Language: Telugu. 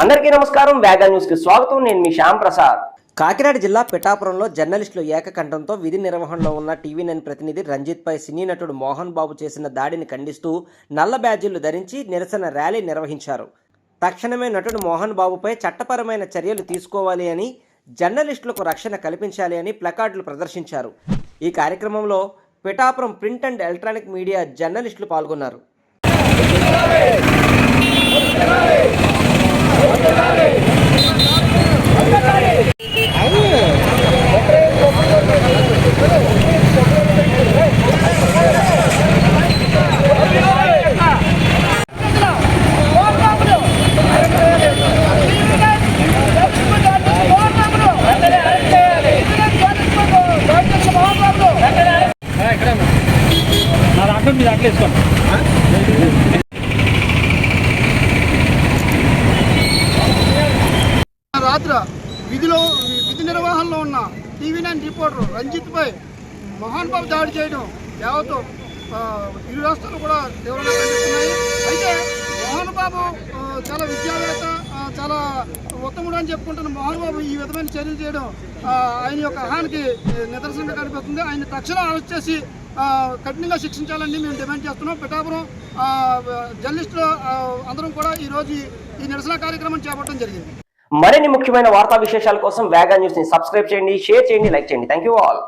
అందరికీ నమస్కారం వేగా న్యూస్కి స్వాగతం. నేను మీ శ్యామ్ ప్రసాద్. కాకినాడ జిల్లా పిఠాపురంలో జర్నలిస్టులు ఏకకంఠంతో విధి నిర్వహణలో ఉన్న టీవీ నైన్ ప్రతినిధి రంజిత్ పై సినీ నటుడు మోహన్ బాబు చేసిన దాడిని ఖండిస్తూ నల్ల బ్యాజీలు ధరించి నిరసన ర్యాలీ నిర్వహించారు. తక్షణమే నటుడు మోహన్ బాబుపై చట్టపరమైన చర్యలు తీసుకోవాలి అని జర్నలిస్టులకు రక్షణ కల్పించాలి అని ప్లకార్డులు ప్రదర్శించారు. ఈ కార్యక్రమంలో Pithapuram print and electronic media జర్నలిస్టులు పాల్గొన్నారు. అట్లా దాంట్లో అట్లా వేసుకోండి. రాత్రి విధిలో విధి నిర్వహణలో ఉన్న టీవీ నైన్ రిపోర్టర్ రంజిత్పై మోహన్ బాబు దాడి చేయడం యావత్తు ఇరు రాష్ట్రాలు కూడా తీవ్రంగా కనిపిస్తున్నాయి అయితే మోహన్ బాబు చాలా విద్యావేత్త చాలా ఉత్తముడు అని చెప్పుకుంటున్న మోహన్ బాబు ఈ విధమైన చర్యలు చేయడం ఆయన యొక్క అహానికి నిదర్శనంగా కనిపిస్తుంది. ఆయన తక్షణం అరెస్ట్ చేసి కఠినంగా శిక్షించాలని మేము డిమాండ్ చేస్తున్నాం. పిఠాపురం ఆ, జర్నలిస్టులు అందరం కూడా ఈరోజు ఈ- ఈ నిరసన కార్యక్రమం చేపట్టడం జరిగింది. మరిన్ని ముఖ్యమైన వార్తా విశేషాల కోసం వేగా న్యూస్ని సబ్స్క్రైబ్ చేయండి షేర్ చేయండి లైక్ చేయండి. Thank you all